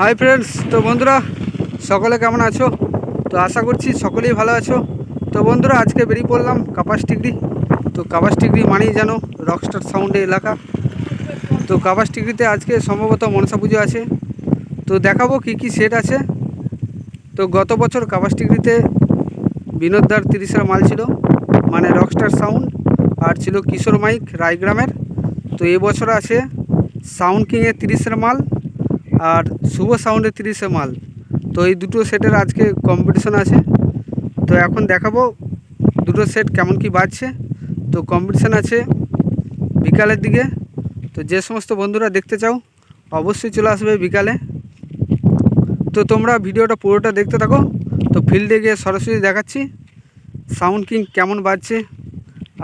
Hi friends তো বন্ধুরা, সকলে কেমন আছো? তো আশা করছি সকলেই ভালো আছো। তো বন্ধুরা, আজকে বেরিয়ে পড়লাম কাপাস টিগরি তো কাপাস টিগরি মানেই যেন রকস্টার সাউন্ডের এলাকা। তো কাপাস টিগরিতে আজকে সম্ভবত মনসা পুজো আছে। তো দেখাবো কি কি সেট আছে। তো গত বছর কাপাস টিগরিতে বিনোদদার তিরিশের মাল ছিল মানে রকস্টার সাউন্ড আর ছিল কিশোর মাইক রায়গ্রামের। তো এবছর আছে সাউন্ড কিংয়ের তিরিশের মাল। আর শুভ সাউন্ডের তিরিশে মাল। তো এই দুটো সেটের আজকে কম্পিটিশন আছে। তো এখন দেখাবো দুটো সেট কেমন কি বাজছে। তো কম্পিটিশান আছে বিকালের দিকে। তো যে সমস্ত বন্ধুরা দেখতে চাও, অবশ্যই চলে আসবে বিকালে। তো তোমরা ভিডিওটা পুরোটা দেখতে থাকো। তো ফিল্ডে গিয়ে সরাসরি দেখাচ্ছি সাউন্ড কিং কেমন বাজছে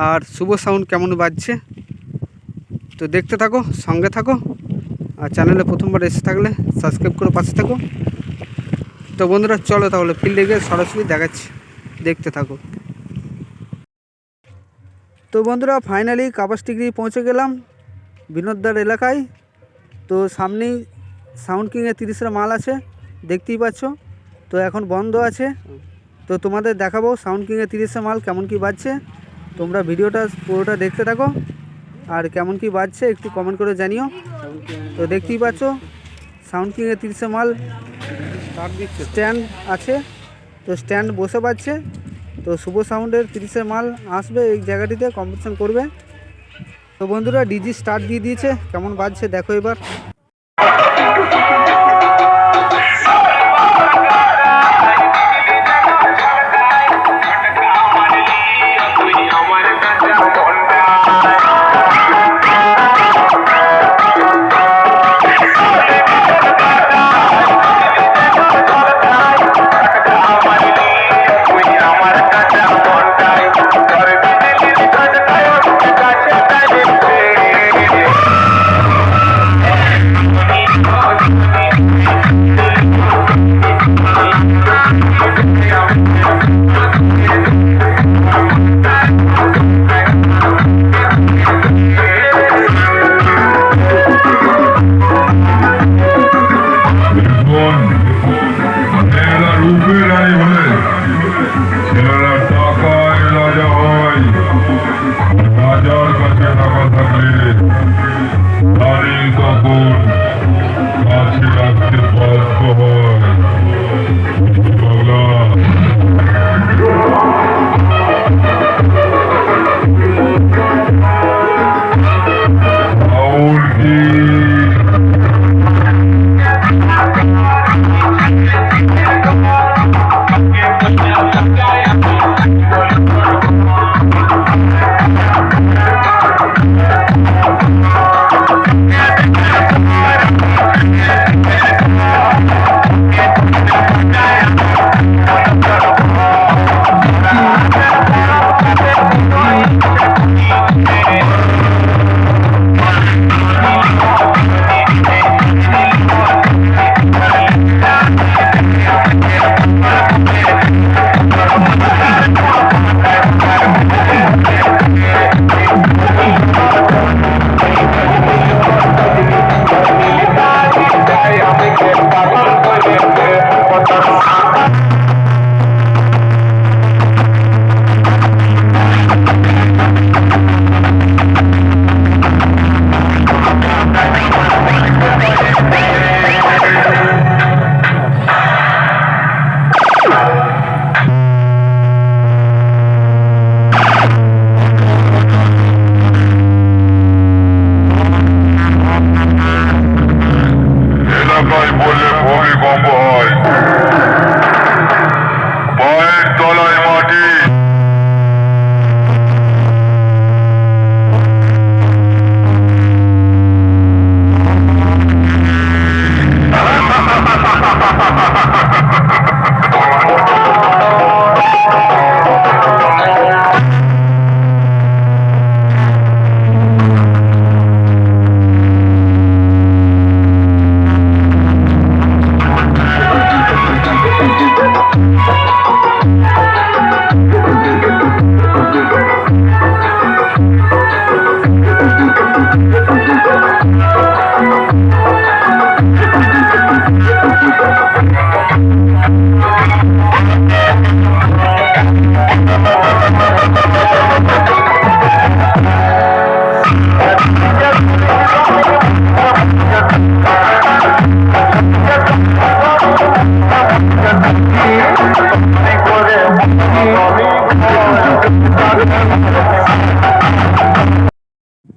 আর শুভ সাউন্ড কেমন বাজছে। তো দেখতে থাকো, সঙ্গে থাকো। আর চ্যানেলে প্রথমবার এসে থাকলে সাবস্ক্রাইব করে পাশে থাকো। তো বন্ধুরা, চলো তাহলে ফিল্ডে গিয়ে সরাসরি দেখাচ্ছি। দেখতে থাকো। তো বন্ধুরা ফাইনালি কাপাস ডিগ্রি পৌঁছে গেলাম বিনোদদার এলাকায়। তো সামনেই সাউন্ড কিংয়ের তিরিশের মাল আছে, দেখতেই পাচ্ছ। তো এখন বন্ধ আছে। তো তোমাদের দেখাবো সাউন্ড কিংয়ের তিরিশের মাল কেমন কি বাজছে। তোমরা ভিডিওটা পুরোটা দেখতে থাকো। আর কেমন কি বাজছে একটু কমেন্ট করে জানিও। তো দেখতেই পাচ্ছ, সাউন্ড কিংয়ের তিরিশে মাল স্ট্যান্ড আছে, তো স্ট্যান্ড বসে পাচ্ছে, তো শুভ সাউন্ডের তিরিশে মাল আসবে এই জায়গাটিতে কম্পিটিশন করবে। তো বন্ধুরা ডিজি স্টার্ট দিয়ে দিয়েছে, কেমন বাজছে দেখো এবার।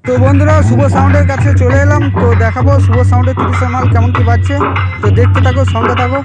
শুভ সাউন্ডের কাছে চলে এলাম। তো দেখাবো শুভ সাউন্ডের তিরিশের মাল কেমন কি বাজছে। তো দেখতে থাকো, সঙ্গে থাকো।